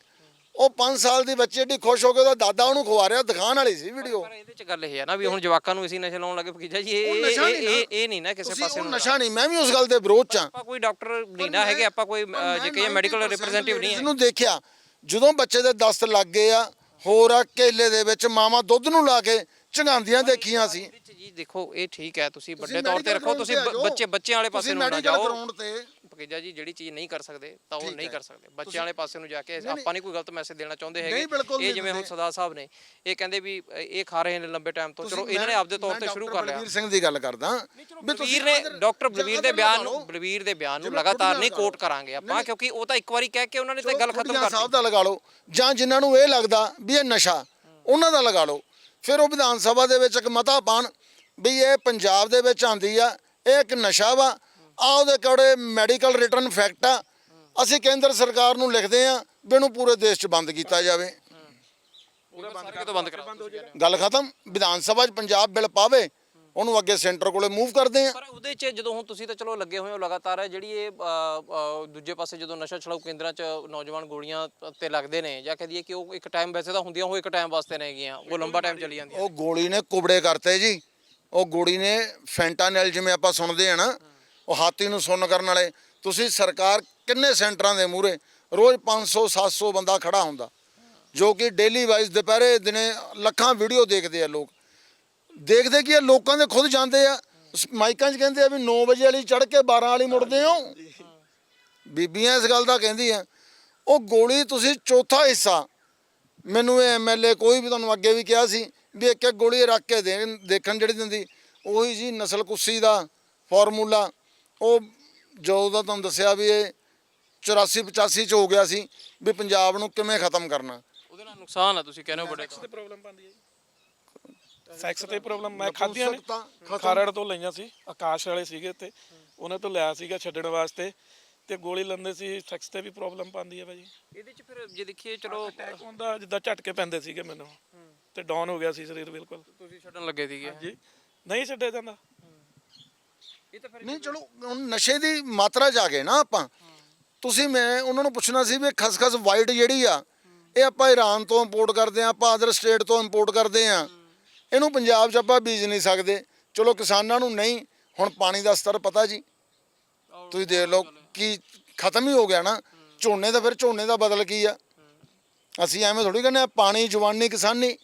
ਉਹ 5 ਸਾਲ ਦੀ ਬੱਚੀ ਏਡੀ ਖੁਸ਼ ਹੋ ਕੇ ਉਹਦਾ ਦਾਦਾ ਉਹਨੂੰ ਖਵਾ ਰਿਹਾ ਦਿਖਾਣ ਵਾਲੀ ਸੀ ਵੀਡੀਓ ਪਰ ਇਹਦੇ ਚ ਗੱਲ ਇਹ ਹੈ ਨਾ ਵੀ ਹੁਣ ਜਵਾਕਾਂ ਨੂੰ ਅਸੀਂ ਨਸ਼ੇ ਲਾਉਣ ਲੱਗੇ ਪਕੀਜਾ ਜੀ ਇਹ ਉਹ ਇਹ ਨਸ਼ਾ ਨਹੀਂ ਇਹ- ਨਾ। ਇਹ ਇਹ ਨਹੀਂ ਨਾ ਕਿਸੇ ਤੁਸੀਂ ਪਾਸੇ ਉਹ ਨੂੰ ਨਸ਼ਾ ਨਹੀਂ ਮੈਂ ਵੀ ਉਸ ਗੱਲ ਦੇ ਵਿਰੋਧ ਚ ਆ ਆਪਾਂ ਕੋਈ ਡਾਕਟਰ ਨਹੀਂ ਨਾ ਹੈਗੇ ਆਪਾਂ ਕੋਈ ਅਹ, ਜੇ ਕਹੀਏ ਮੈਡੀਕਲ ਰਿਪਰੈਜ਼ੈਂਟੇਟਿਵ ਨਹੀਂ ਹੈ। ਨੂੰ ਦੇਖਿਆ ਜਦੋਂ ਬੱਚੇ ਦੇ ਦਸਤ ਲੱਗ ਗਏ ਆ ਹੋਰ ਆ ਕੇਲੇ ਦੇ ਵਿੱਚ ਮਾਮਾ ਦੁੱਧ ਨੂੰ ਲਾ ਕੇ ਝੰਗਾਉਂਦੀਆਂ ਦੇਖੀਆਂ ਸੀ ਜੀ ਦੇਖੋ ਇਹ ਠੀਕ ਹੈ ਤੁਸੀਂ ਵੱਡੇ ਤੌਰ ਤੇ ਰੱਖੋ ਤੁਸੀਂ। ਬੱਚੇ ਬੱਚਿਆਂ ਵਾਲੇ ਪਾਸੇ ਨੂੰ ਨਾ ਮੈਡੀਕਲ ਜਾਓ ਗਰਾਊਂਡ ਤੇ ਪਕੀਜਾ ਜੀ ਜਿਹੜੀ ਚੀਜ਼ ਨਹੀਂ ਕਰ ਸਕਦੇ ਤਾਂ ਉਹ ਨਹੀਂ। ਕਰ ਸਕਦੇ ਬੱਚਿਆਂ ਵਾਲੇ ਪਾਸੇ ਨੂੰ ਜਾ ਕੇ ਆਪਾਂ ਨਹੀਂ ਕੋਈ ਗਲਤ ਮੈਸੇਜ ਦੇਣਾ ਚਾਹੁੰਦੇ ਹੈਗੇ ਇਹ ਜਿਵੇਂ ਹੁਣ। ਸਦਾ ਸਾਹਿਬ ਨੇ ਇਹ ਕਹਿੰਦੇ ਵੀ ਇਹ ਖਾ ਰਹੇ ਨੇ ਲੰਬੇ ਟਾਈਮ ਤੋਂ ਚਲੋ ਇਹਨਾਂ ਨੇ ਆਪਦੇ ਤੌਰ ਤੇ ਸ਼ੁਰੂ ਕਰ ਲਿਆ ਬਲਬੀਰ ਸਿੰਘ ਦੀ ਗੱਲ ਕਰਦਾ ਵੀ ਬਲਵੀਰ ਨੇ ਡਾਕਟਰ ਬਲਵੀਰ ਦੇ ਬਿਆਨ ਨੂੰ। ਬਲਵੀਰ ਦੇ ਬਿਆਨ ਨੂੰ ਲਗਾਤਾਰ ਨਹੀਂ। ਕੋਟ ਕਰਾਂਗੇ ਆਪਾਂ ਕਿਉਂਕਿ ਉਹ ਤਾਂ ਇੱਕ ਵਾਰੀ ਕਹਿ ਕੇ ਉਹਨਾਂ ਨੇ ਤਾਂ ਗੱਲ ਖਤਮ ਕਰਤੀ ਸਾਹਿਬ ਦਾ ਲਗਾ ਲਓ ਜਾਂ ਜਿਨ੍ਹਾਂ ਨੂੰ ਇਹ ਲੱਗਦਾ ਵੀ ਇਹ ਨਸ਼ਾ ਉਹਨਾਂ ਦਾ ਲਗਾ ਲਓ ਫਿਰ ਉਹ ਵਿਧਾਨ ਸਭਾ ਦੇ ਵਿੱਚ ਇੱਕ ਮਤਾ ਪਾਣ ਵੀ ਇਹ ਪੰਜਾਬ ਦੇ ਵਿੱਚ ਆਂਦੀ ਆ ਇਹ ਇੱਕ ਨਸ਼ਾ ਵਾ ਆ ਉਹਦੇ ਕੋਲੇ ਮੈਡੀਕਲ ਰਿਟਰਨ ਫੈਕਟ ਆ। ਅਸੀਂ ਕੇਂਦਰ ਸਰਕਾਰ ਨੂੰ ਲਿਖਦੇ ਆ ਵੀ ਇਹਨੂੰ ਪੂਰੇ ਦੇਸ਼ 'ਚ ਬੰਦ ਕੀਤਾ ਜਾਵੇ। ਸਾਰੇ ਤੋਂ ਬੰਦ ਕਰਾਓ ਗੱਲ ਖਤਮ। ਵਿਧਾਨ ਸਭਾ 'ਚ ਪੰਜਾਬ ਬਿੱਲ ਪਾਵੇ ਉਹਨੂੰ ਅੱਗੇ ਸੈਂਟਰ ਕੋਲੇ ਮੂਵ ਕਰਦੇ ਆ ਪਰ ਉਹਦੇ 'ਚ ਜਦੋਂ ਹੁਣ ਤੁਸੀਂ ਤਾਂ ਚਲੋ ਲੱਗੇ ਹੋਏ ਹੋ ਲਗਾਤਾਰ ਹੈ ਜਿਹੜੀ ਇਹ ਦੂਜੇ ਪਾਸੇ ਜਦੋਂ ਨਸ਼ਾ ਛਡਾਊ ਕੇਂਦਰਾਂ 'ਚ ਨੌਜਵਾਨ ਗੋਲੀਆਂ ਤੇ ਲੱਗਦੇ ਨੇ ਜਾਂ ਕਹਦੀਏ ਕਿ ਉਹ ਇੱਕ ਟਾਈਮ ਵੈਸੇ ਤਾਂ ਹੁੰਦੀਆਂ ਉਹ ਇੱਕ ਟਾਈਮ ਵਾਸਤੇ ਨੇ ਹੈਗੀਆਂ ਉਹ ਲੰਬਾ ਟਾਈਮ ਚੱਲੀ ਜਾਂਦੀਆਂ। ਉਹ ਗੋਲੀ ਨੇ ਕੁਬੜੇ ਕਰਤੇ ਜੀ। ਉਹ ਗੋਲੀ ਨੇ ਫੈਂਟਾਨਲ ਜਿਵੇਂ ਆਪਾਂ ਸੁਣਦੇ ਆ ਨਾ ਉਹ ਹਾਥੀ ਨੂੰ ਸੁੰਨ ਕਰਨ ਵਾਲੇ। ਤੁਸੀਂ ਸਰਕਾਰ ਕਿੰਨੇ ਸੈਂਟਰਾਂ ਦੇ ਮੂਹਰੇ ਰੋਜ਼ 500 700 ਬੰਦਾ ਖੜਾ ਹੁੰਦਾ, ਜੋ ਕਿ ਡੇਲੀ ਵਾਈਜ਼ ਦੁਪਹਿਰੇ ਦਿਨੇ ਲੱਖਾਂ ਵੀਡੀਓ ਦੇਖਦੇ ਆ ਲੋਕ। ਦੇਖਦੇ ਕੀ ਆ? ਲੋਕਾਂ ਦੇ ਖੁਦ ਜਾਂਦੇ ਆ। ਮਾਈਕਾਂ 'ਚ ਕਹਿੰਦੇ ਆ ਵੀ 9 ਵਜੇ ਵਾਲੀ ਚੜ ਕੇ 12 ਵਾਲੀ ਮੁੜਦੇ ਹੋ। ਬੀਬੀਆਂ ਇਸ ਗੱਲ ਦਾ ਕਹਿੰਦੀਆਂ ਉਹ ਗੋਲੀ ਤੁਸੀਂ ਚੌਥਾ ਹਿੱਸਾ, ਮੈਨੂੰ ਇਹ ਐਮਐਲਏ ਕੋਈ ਵੀ ਤੁਹਾਨੂੰ ਅੱਗੇ ਵੀ ਕਿਹਾ ਸੀ ਵੀ ਇੱਕ ਇੱਕ ਗੋਲੀ ਰੱਖ ਕੇ ਦੇ ਦੇਖਣ ਜਿਹੜੀ ਦਿੰਦੀ, ਉਹੀ ਜੀ ਨਸਲ ਕੁੱਸੀ ਦਾ ਫਾਰਮੂਲਾ। ਉਹ ਜੋ ਦਾ ਤੁਹਾਨੂੰ ਦੱਸਿਆ ਵੀ ਇਹ 84 85 ਚ ਹੋ ਗਿਆ ਸੀ ਵੀ ਪੰਜਾਬ ਨੂੰ ਕਿਵੇਂ ਖਤਮ ਕਰਨਾ। ਉਹਦੇ ਨਾਲ ਨੁਕਸਾਨ ਆ ਤੁਸੀਂ ਕਹਿੰਦੇ ਹੋ ਬੜੇ ਤੇ ਪ੍ਰੋਬਲਮ ਪਾਉਂਦੀ ਹੈ ਸੈਕਸ ਤੇ ਪ੍ਰੋਬਲਮ ਮੈਂ ਖਾਧੀਆਂ ਨੇ। ਖਰੜ ਤੋਂ ਲਈਆਂ ਸੀ ਆਕਾਸ਼ ਵਾਲੇ ਸੀਗੇ ਤੇ ਉਹਨਾਂ ਤੋਂ ਲਿਆ ਸੀਗਾ ਛੱਡਣ ਵਾਸਤੇ ਤੇ ਗੋਲੀ ਲੰਦੇ ਸੀ ਸੈਕਸ ਤੇ ਵੀ ਪ੍ਰੋਬਲਮ ਪਾਉਂਦੀ ਹੈ ਭਾਜੀ ਇਹਦੇ 'ਚ ਫਿਰ ਜੇ ਦੇਖੀਏ ਚਲੋ ਅਟੈਕ ਹੁੰਦਾ ਜਿੱਦਾਂ ਝਟਕੇ ਪੈਂਦੇ ਸੀਗੇ ਮੈਨੂੰ। ਤੇ ਡਾਊਨ ਹੋ ਗਿਆ ਸੀ ਸਰੀਰ ਬਿਲਕੁਲ। ਤੁਸੀਂ ਛੱਡਣ ਲੱਗੇ ਸੀਗੇ। ਜੀ ਨਹੀਂ ਛੱਡਿਆ ਜਾਂਦਾ। ਨਹੀਂ ਚਲੋ ਹੁਣ ਨਸ਼ੇ ਦੀ ਮਾਤਰਾ ਚ ਆ ਗਏ ਨਾ ਆਪਾਂ। ਤੁਸੀਂ ਮੈਂ ਉਹਨਾਂ ਨੂੰ ਪੁੱਛਣਾ ਸੀ ਵੀ ਖਸਖਸ ਵਾਈਟ ਜਿਹੜੀ ਆ ਇਹ ਆਪਾਂ ਈਰਾਨ ਤੋਂ ਇੰਪੋਰਟ ਕਰਦੇ ਆ ਆਪਾਂ ਅਦਰ ਸਟੇਟ ਤੋਂ ਇੰਪੋਰਟ ਕਰਦੇ ਆ। ਇਹਨੂੰ ਪੰਜਾਬ 'ਚ ਆਪਾਂ ਬੀਜ ਨਹੀਂ ਸਕਦੇ। ਚਲੋ ਕਿਸਾਨਾਂ ਨੂੰ ਨਹੀਂ ਹੁਣ ਪਾਣੀ ਦਾ ਸਤਰ ਪਤਾ ਜੀ। ਤੁਸੀਂ ਦੇਖ ਲਓ ਕਿ ਖਤਮ ਹੀ ਹੋ ਗਿਆ ਨਾ। ਝੋਨੇ ਦਾ ਫਿਰ ਝੋਨੇ ਦਾ ਬਦਲ ਕੀ ਆ? ਅਸੀਂ ਐਵੇਂ ਥੋੜੀ ਕਹਿੰਦੇ ਆ ਪਾਣੀ ਜਵਾਨੀ ਕਿਸਾਨੀ।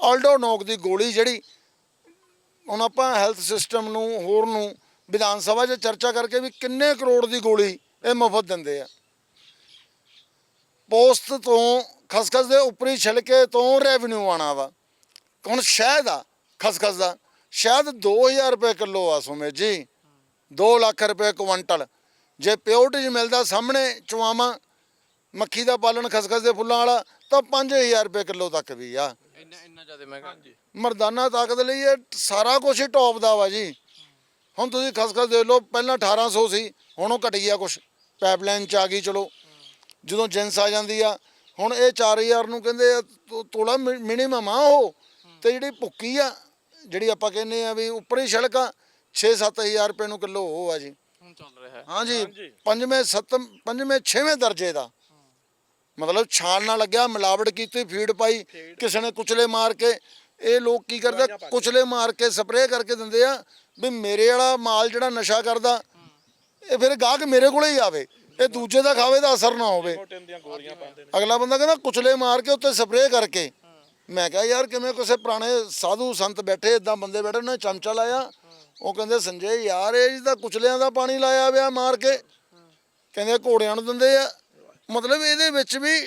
ਆਲਡੋ ਨੋਕ ਦੀ ਗੋਲੀ ਜਿਹੜੀ ਹੁਣ ਆਪਾਂ ਹੈਲਥ ਸਿਸਟਮ ਨੂੰ ਹੋਰ ਨੂੰ ਵਿਧਾਨ ਸਭਾ 'ਚ ਚਰਚਾ ਕਰਕੇ ਵੀ ਕਿੰਨੇ ਕਰੋੜ ਦੀ ਗੋਲੀ ਇਹ ਮੁਫਤ ਦਿੰਦੇ ਆ। ਪੋਸਟ ਤੋਂ ਖਸਖਸ ਦੇ ਉੱਪਰੀ ਛਿਲਕੇ ਤੋਂ ਰੈਵਨਿਊ ਆਣਾ ਵਾ। ਹੁਣ ਸ਼ਹਿਦ ਆ ਖਸਖਸ ਦਾ। ਸ਼ਹਿਦ 2000 ਰੁਪਏ ਕਿਲੋ ਆ ਸੁਮੇ ਜੀ। 2 ਲੱਖ ਰੁਪਏ ਕੁਇੰਟਲ। ਜੇ ਪਿਓਰਟੀ ਮਿਲਦਾ ਸਾਹਮਣੇ ਚੁਆਵਾਂ ਮੱਖੀ ਦਾ ਪਾਲਣ ਖਸਖਸ ਦੇ ਫੁੱਲਾਂ ਵਾਲਾ ਤਾਂ 5000 ਰੁਪਏ ਕਿਲੋ ਤੱਕ ਵੀ ਆ। ਇੰਨਾ ਇੰਨਾ ਜ਼ਿਆਦਾ ਮਹਿੰਗਾ। ਮਰਦਾਨਾ ਤਾਕਤ ਲਈ ਇਹ ਸਾਰਾ ਕੁਝ ਹੀ ਟੌਪ ਦਾ ਵਾ ਜੀ। ਹੁਣ ਤੁਸੀਂ ਖਸਖਸ ਦੇਖ ਲਓ ਪਹਿਲਾਂ 1800 ਸੀ ਹੁਣ ਉਹ ਘਟ ਗਿਆ ਕੁਝ ਪਾਈਪਲਾਈਨ ਚ ਆ ਗਈ ਚਲੋ। ਜਦੋਂ ਜਿੰਸ ਆ ਜਾਂਦੀ ਆ ਹੁਣ ਇਹ 4000 ਨੂੰ ਕਹਿੰਦੇ ਆ ਤੋਲਾ ਮਿਨੀਮਮ ਆ ਉਹ। ਤੇ ਜਿਹੜੀ ਭੁੱਕੀ ਆ ਜਿਹੜੀ ਆਪਾਂ ਕਹਿੰਦੇ ਆ ਵੀ ਉੱਪਰੀ ਛਿਲਕਾ 6-7000 ਰੁਪਏ ਨੂੰ ਕਿਲੋ ਉਹ ਆ ਜੀ। ਹੁਣ ਚੱਲ ਰਿਹਾ ਹੈ। ਹਾਂਜੀ। ਪੰਜਵੇਂ ਸੱਤਮ ਪੰਜਵੇਂ ਛੇਵੇਂ ਦਰਜੇ ਦਾ। ਮਤਲਬ ਛਾਲ ਨਾਲ ਲੱਗਿਆ ਮਿਲਾਵਟ ਕੀਤੀ ਫੀਡ ਪਾਈ ਕਿਸੇ ਨੇ ਕੁਚਲੇ ਮਾਰ ਕੇ ਇਹ ਲੋਕ ਕੀ ਕਰਦੇ ਆ? ਕੁਚਲੇ ਮਾਰ ਕੇ ਸਪਰੇਅ ਕਰਕੇ ਦਿੰਦੇ ਆ ਵੀ ਮੇਰੇ ਵਾਲਾ ਮਾਲ ਜਿਹੜਾ ਨਸ਼ਾ ਕਰਦਾ, ਇਹ ਫਿਰ ਗਾਹਕ ਮੇਰੇ ਕੋਲੇ ਹੀ ਆਵੇ। ਇਹ ਦੂਜੇ ਦਾ ਖਾਵੇ ਦਾ ਅਸਰ ਨਾ ਹੋਵੇ। ਅਗਲਾ ਬੰਦਾ ਕਹਿੰਦਾ ਕੁਚਲੇ ਮਾਰ ਕੇ ਉੱਤੇ ਸਪਰੇਅ ਕਰਕੇ। ਮੈਂ ਕਿਹਾ, ਯਾਰ ਕਿਵੇਂ ਕਿਸੇ ਪੁਰਾਣੇ ਸਾਧੂ ਸੰਤ ਬੈਠੇ ਇਦਾਂ ਬੰਦੇ ਬੈਠੇ, ਉਹਨੇ ਚਮਚਾ ਲਾਇਆ? ਉਹ ਕਹਿੰਦੇ, ਸੰਜੇ, ਯਾਰ ਇਹ ਜੀ ਤਾਂ ਕੁਚਲਿਆਂ ਦਾ ਪਾਣੀ ਲਾਇਆ ਵਿਆ ਮਾਰ ਕੇ। ਕਹਿੰਦੇ, ਘੋੜਿਆਂ ਨੂੰ ਦਿੰਦੇ ਆ। ਮਤਲਬ ਇਹਦੇ ਵਿੱਚ ਵੀ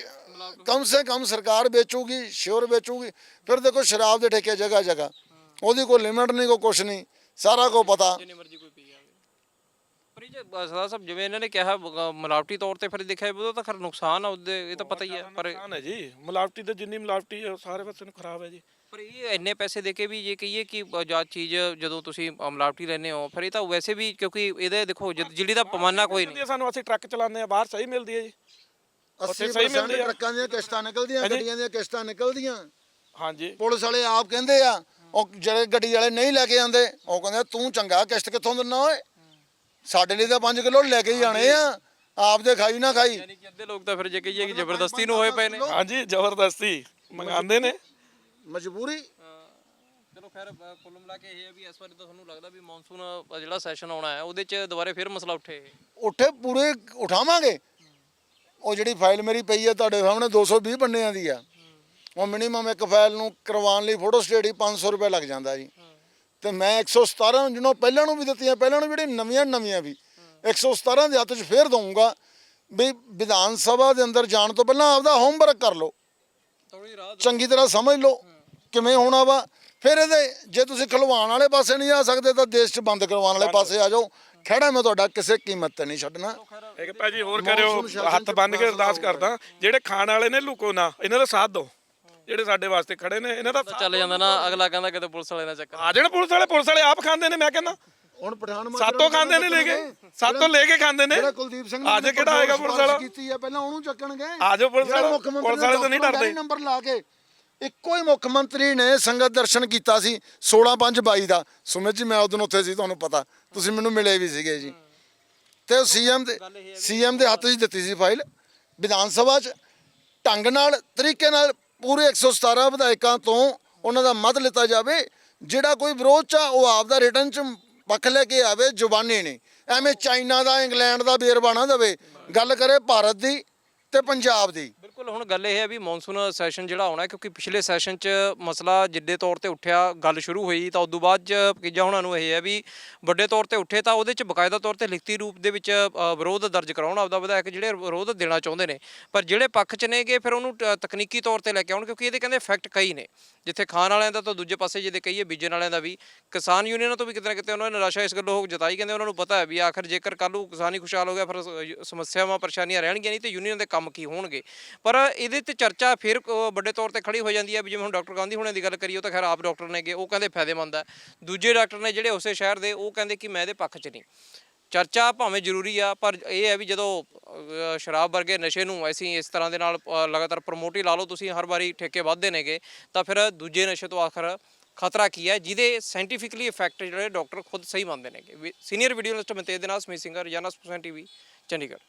ਕਮ ਸੇ ਕਮ ਸਰਕਾਰ ਵੇਚੂਗੀ ਸ਼ੋਰ ਵੇਚੂਗੀ। ਫਿਰ ਦੇਖੋ ਸ਼ਰਾਬ ਦੇ ਠੇਕੇ ਜਗ੍ਹਾ ਜਗ੍ਹਾ ਉਹਦੀ ਕੋਈ ਲਿਮਿਟ ਨਹੀਂ, ਕੋਈ ਕੁਛ ਨਹੀਂ। ਸਾਰਾ ਕੋ ਪਤਾ। ਜਿੰਨੀ ਮਰਜ਼ੀ ਕੋਈ ਪੀ ਜਾਵੇ। ਪਰ ਇਹ ਸਰਦਾਰ ਸਾਹਿਬ ਜਿਵੇਂ ਇਹਨਾਂ ਨੇ ਕਿਹਾ ਅ, ਮਿਲਾਵਟੀ ਤੌਰ ਤੇ ਫਿਰ ਦੇਖਿਆ ਜਾਵੇ, ਉਹਦਾ ਤਾਂ ਖਰ ਨੁਕਸਾਨ ਆ ਉਹਦੇ ਇਹ ਤਾਂ ਪਤਾ ਹੀ ਹੈ ਪਰ ਨੁਕਸਾਨ ਹੈ ਜੀ। ਮਿਲਾਵਟੀ ਤੇ ਜਿੰਨੀ ਮਿਲਾਵਟੀ ਹੈ, ਉਹ ਸਾਰੇ ਪਾਸੇ ਨੂੰ ਖਰਾਬ ਹੈ ਜੀ। ਪਰ ਇਹ ਇੰਨੇ ਪੈਸੇ ਦੇ ਕੇ ਵੀ ਜੇ ਕਹੀਏ ਕਿ ਜਾਂ ਚੀਜ਼ ਜਦੋਂ ਤੁਸੀਂ ਅ, ਮਿਲਾਵਟੀ ਲੈਂਦੇ ਹੋ ਫਿਰ ਇਹ ਤਾਂ ਵੈਸੇ ਵੀ ਕਿਉਂਕਿ ਇਹਦੇ ਦੇਖੋ ਜਦ- ਜਿਹੜੀ ਦਾ ਪਮਾਨਾ ਕੋਈ ਨਹੀਂ ਮਿਲਦੀ ਹੈ ਸਾਨੂੰ ਅਸੀਂ ਟਰੱਕ ਚਲਾਉਂਦੇ ਆ ਬਾਹਰ ਸਹੀ ਮਿਲਦੀ ਹੈ ਜੀ। 80% ਸਹੀ ਮਿਲਦੀ ਆ। ਟਰੱਕਾਂ ਦੀਆਂ ਕਿਸ਼ਤਾਂ ਨਿਕਲਦੀਆਂ ਗੱਡੀਆਂ ਦੀਆਂ ਕਿਸ਼ਤਾਂ ਨਿਕਲਦੀਆਂ। ਹਾਂਜੀ। ਪੁਲਿਸ ਵਾਲੇ ਆਪ ਕਹਿੰਦੇ ਆ ਉਹ ਜਿਹੜੇ ਗੱਡੀ ਵਾਲੇ ਨਹੀਂ ਲੈ ਕੇ ਆਉਂਦੇ ਉਹ ਕਹਿੰਦੇ ਤੂੰ ਚੰਗਾ ਕਿਸ਼ਤ ਕਿੱਥੋਂ ਦਿੰਨਾ ਓਏ? ਸਾਡੇ ਲਈ ਤਾਂ 5 ਕਿਲੋ ਲੈ ਕੇ ਹੀ ਜਾਣੇ ਆ। ਆਪ ਦੇ ਖਾਈ ਨਾ ਖਾਈ। ਯਾਨੀ ਕਿ ਅੱਧੇ ਲੋਕ ਤਾਂ ਫਿਰ ਜੇ ਕਹੀਏ ਕਿ ਜ਼ਬਰਦਸਤੀ ਨੂੰ ਹੋਏ ਪਏ ਨੇ। ਹਾਂਜੀ ਜ਼ਬਰਦਸਤੀ ਮੰਗਾਉਂਦੇ ਨੇ। ਮਜਬੂਰੀ। ਚਲੋ ਖੈਰ ਅ, ਕੁੱਲ ਮਿਲਾ ਕੇ ਇਹ ਹੈ ਵੀ ਇਸ ਵਾਰੀ ਤਾਂ ਤੁਹਾਨੂੰ ਲੱਗਦਾ ਵੀ ਮੌਨਸੂਨ ਅ, ਜਿਹੜਾ ਸੈਸ਼ਨ ਆਉਣਾ ਹੈ ਉਹਦੇ 'ਚ ਦੁਬਾਰੇ ਫਿਰ ਮਸਲਾ ਉੱਠੇ। ਇਹ। ਉੱਠੇ ਪੂਰੇ ਉਠਾਵਾਂਗੇ। ਉਹ ਜਿਹੜੀ ਫਾਈਲ ਮੇਰੀ ਪਈ ਹੈ ਤੁਹਾਡੇ ਸਾਹਮਣੇ 220 ਪੰਨਿਆਂ ਦੀ ਆ। ਉਹ ਮਿਨੀਮਮ ਇੱਕ ਫਾਈਲ ਨੂੰ ਕਰਵਾਉਣ ਲਈ ਫੋਟੋ ਸਟੇਟ ਹੀ 500 ਰੁਪਏ ਲੱਗ ਜਾਂਦਾ ਜੀ। ਤੇ ਮੈਂ 117 ਜਿਹਨੂੰ ਪਹਿਲਾਂ ਨੂੰ ਵੀ ਦਿੱਤੀਆਂ ਪਹਿਲਾਂ ਨੂੰ ਜਿਹੜੀ ਨਵੀਆਂ ਨਵੀਆਂ ਵੀ 117 ਦੇ ਹੱਥ 'ਚ ਫੇਰ ਦਊਂਗਾ ਵੀ ਵਿਧਾਨ ਸਭਾ ਦੇ ਅੰਦਰ ਜਾਣ ਤੋਂ ਪਹਿਲਾਂ ਆਪਦਾ ਹੋਮਵਰਕ ਕਰ ਲਓ। ਚੰਗੀ ਤਰ੍ਹਾਂ ਸਮਝ ਲਓ ਕਿਵੇਂ ਹੋਣਾ ਵਾ। ਫਿਰ ਇਹਦੇ ਜੇ ਤੁਸੀਂ ਖਲਵਾਉਣ ਵਾਲੇ ਪਾਸੇ ਨਹੀਂ ਆ ਸਕਦੇ ਤਾਂ ਦੇਸ਼ 'ਚ ਬੰਦ ਕਰਵਾਉਣ ਵਾਲੇ ਪਾਸੇ ਆ ਜਾਓ। ਖੜਾ ਮੈਂ ਤੁਹਾਡਾ ਕਿਸੇ ਕੀਮਤ ਤੇ ਨਹੀਂ ਛੱਡਣਾ। ਇੱਕ ਭਾਜੀ ਹੋਰ ਕਰਿਓ ਹੱਥ ਬੰਨ ਕੇ ਅਰਦਾਸ ਕਰਦਾ ਜਿਹੜੇ ਖਾਣ ਵਾਲੇ ਨੇ ਲੁਕੋ ਨਾ ਇਹਨਾਂ ਦਾ ਸਾਥ ਦਿਓ। ਜਿਹੜੇ ਸਾਡੇ ਵਾਸਤੇ ਖੜੇ ਨੇ ਇਹਨਾਂ ਦਾ ਚੱਲ ਜਾਂਦਾ ਨਾ ਅਗਲਾ ਕਹਿੰਦਾ ਕਿਤੇ ਪੁਲਿਸ ਵਾਲੇ ਨਾਲ ਚੱਕਰ। ਆ ਜਾਣ ਪੁਲਿਸ ਵਾਲੇ ਪੁਲਿਸ ਵਾਲੇ ਆਪ ਖਾਂਦੇ ਨੇ ਮੈਂ ਕਹਿੰਦਾ। ਹੁਣ ਪਠਾਨ ਸਾਤੋਂ ਖਾਂਦੇ ਨੇ ਲੈ ਕੇ ਸਾਤੋਂ ਲੈ ਕੇ ਖਾਂਦੇ ਨੇ। ਜਿਹੜਾ ਕੁਲਦੀਪ ਸਿੰਘ ਆ ਜਾ ਕਿਹੜਾ ਆਏਗਾ ਪੁਲਿਸ ਵਾਲਾ? ਕੀਤੀ ਆ ਪਹਿਲਾਂ ਉਹਨੂੰ ਚੱਕਣਗੇ। ਆ ਜਾਓ ਪੁਲਿਸ ਵਾਲਾ। ਮੁੱਖ ਮੰਤਰੀ ਪੁਲਿਸ ਵਾਲੇ ਤਾਂ ਨਹੀਂ ਡਰਦੇ। ਨੰਬਰ ਲਾ ਕੇ ਇੱਕੋ ਹੀ ਮੁੱਖ ਮੰਤਰੀ ਨੇ ਸੰਗਤ ਦਰਸ਼ਨ ਕੀਤਾ ਸੀ 16/5/22 ਦਾ। ਸੁਮਿਤ ਜੀ ਮੈਂ ਉਦੋਂ ਉੱਥੇ ਸੀ ਤੁਹਾਨੂੰ ਪਤਾ। ਤੁਸੀਂ ਮੈਨੂੰ ਮਿਲੇ ਵੀ ਸੀਗੇ ਜੀ। ਤੇ ਸੀਐਮ ਦੇ ਸੀਐਮ ਦੇ ਹੱਥ 'ਚ ਦਿੱਤੀ ਸੀ ਫਾਈਲ। ਵਿਧਾਨ ਸਭਾ 'ਚ ਢੰਗ ਨਾਲ ਤਰੀਕੇ ਨਾਲ ਪੂਰੇ 117 ਵਿਧਾਇਕਾਂ ਤੋਂ ਉਹਨਾਂ ਦਾ ਮਤ ਲਿੱਤਾ ਜਾਵੇ ਜਿਹੜਾ ਕੋਈ ਵਿਰੋਧ 'ਚ ਆ, ਉਹ ਆਪ ਦਾ ਰਿਟਰਨ 'ਚ ਪੱਖ ਲੈ ਕੇ ਆਵੇ ਜ਼ੁਬਾਨੇ ਨੇ ਐਵੇਂ ਚਾਈਨਾ ਦਾ ਇੰਗਲੈਂਡ ਦਾ ਬੇਰਵਾ ਨਾ ਦੇਵੇ। ਗੱਲ ਕਰੇ ਭਾਰਤ ਦੀ ਤੇ ਪੰਜਾਬ ਦੀ। ਬਿਲਕੁਲ, ਹੁਣ ਗੱਲ ਇਹ ਹੈ ਵੀ ਮੌਨਸੂਨ ਸੈਸ਼ਨ ਜਿਹੜਾ ਆਉਣਾ ਕਿਉਂਕਿ ਪਿਛਲੇ ਸੈਸ਼ਨ 'ਚ ਮਸਲਾ ਜਿੱਡੇ ਤੌਰ ਤੇ ਉੱਠਿਆ, ਗੱਲ ਸ਼ੁਰੂ ਹੋਈ, ਤਾਂ ਉਦੋਂ ਬਾਅਦ 'ਚ ਪਕੀਜਾ ਹੁਣਾਂ ਨੂੰ ਇਹ ਹੈ ਵੀ ਵੱਡੇ ਤੌਰ ਤੇ ਉੱਠੇ ਤਾਂ ਉਹਦੇ 'ਚ ਬਕਾਇਦਾ ਤੌਰ ਤੇ ਲਿਖਤੀ ਰੂਪ ਦੇ ਵਿੱਚ ਵਿਰੋਧ ਦਰਜ ਕਰਾਉਣ ਆਪਦਾ ਵਿਧਾਇਕ ਜਿਹੜੇ ਵਿਰੋਧ ਦੇਣਾ ਚਾਹੁੰਦੇ ਨੇ। ਪਰ ਜਿਹੜੇ ਪੱਖ 'ਚ ਨੇਗੇ, ਫਿਰ ਉਹਨੂੰ ਤਕਨੀਕੀ ਤੌਰ ਤੇ ਲੈ ਕੇ ਆਉਣ, ਕਿਉਂਕਿ ਇਹਦੇ ਕਹਿੰਦੇ ਫੈਕਟ ਕਈ ਨੇ। ਜਿੱਥੇ ਖਾਣ ਵਾਲਿਆਂ ਦਾ ਤਾਂ ਦੂਜੇ ਪਾਸੇ ਜਿਹਦੇ ਕਹੀਏ ਬੀਜਣ ਵਾਲਿਆਂ ਦਾ ਵੀ। ਕਿਸਾਨ ਯੂਨੀਅਨਾਂ ਤੋਂ ਵੀ ਕਿਤੇ ਨਾ ਕਿਤੇ ਉਹਨਾਂ ਨੇ ਨਿਰਾਸ਼ਾ ਇਸ ਗੱਲੋਂ ਹੋ ਜਤਾਈ, ਕਹਿੰਦੇ ਉਹਨਾਂ ਨੂੰ ਪਤਾ ਹੈ ਵੀ ਆਖਰ ਜੇਕਰ ਕੱਲ੍ਹ ਨੂੰ ਕਿਸਾਨ ਖੁਸ਼ਹਾਲ ਹੋ ਗਿਆ, ਫਿਰ ਸਮੱਸਿਆਵਾਂ, ਪਰੇਸ਼ਾਨੀਆਂ ਰਹਿਣਗੀਆਂ ਨਹੀਂ ਤੇ ਯੂਨੀਅਨ ਦੇ ਕੰਮ ਕੀ ਹੋਣਗੇ। ਪਰ ਪਰ ਇਹਦੇ ਤੇ ਚਰਚਾ ਫਿਰ ਵੱਡੇ ਤੌਰ ਤੇ ਖੜੀ ਹੋ ਜਾਂਦੀ ਹੈ ਵੀ ਜਿਵੇਂ ਹੁਣ ਡਾਕਟਰ ਗਾਂਧੀ ਹੁਣਾਂ ਦੀ ਗੱਲ ਕਰੀਏ, ਉਹ ਤਾਂ ਖੈਰ ਆਪ ਡਾਕਟਰ ਨੇਗੇ ਉਹ ਕਹਿੰਦੇ ਫਾਇਦੇਮੰਦ ਹੈ। ਦੂਜੇ ਡਾਕਟਰ ਨੇ ਜਿਹੜੇ ਉਸੇ ਸ਼ਹਿਰ ਦੇ, ਉਹ ਕਹਿੰਦੇ ਕਿ ਮੈਂ ਇਹਦੇ ਪੱਖ 'ਚ ਨਹੀਂ। ਚਰਚਾ ਭਾਵੇਂ ਜ਼ਰੂਰੀ ਆ, ਪਰ ਇਹ ਹੈ ਵੀ ਜਦੋਂ ਸ਼ਰਾਬ ਵਰਗੇ ਨਸ਼ੇ ਨੂੰ ਅਸੀਂ ਇਸ ਤਰ੍ਹਾਂ ਦੇ ਨਾਲ ਲਗਾਤਾਰ ਪ੍ਰਮੋਟ ਹੀ ਲਾ ਲਓ, ਤੁਸੀਂ ਹਰ ਵਾਰੀ ਠੇਕੇ ਵੱਧਦੇ ਨੇਗੇ, ਤਾਂ ਫਿਰ ਦੂਜੇ ਨਸ਼ੇ ਤੋਂ ਆਖਰ ਖਤਰਾ ਕੀ ਹੈ, ਜਿਹਦੇ ਸਾਇੰਟੀਫਿਕਲੀ ਇਫੈਕਟ ਜਿਹੜੇ ਡਾਕਟਰ ਖੁਦ ਸਹੀ ਮੰਨਦੇ ਨੇਗੇ। ਸੀਨੀਅਰ ਵੀਡੀਓ ਲਿਸਟ ਮਤੇ ਦੇ ਨਾਲ ਸਮੀਤ ਸਿੰਘ ਰਜਾਨਾ ਸਪੋਸਨ ਟੀਵੀ, ਚੰਡੀਗੜ੍ਹ।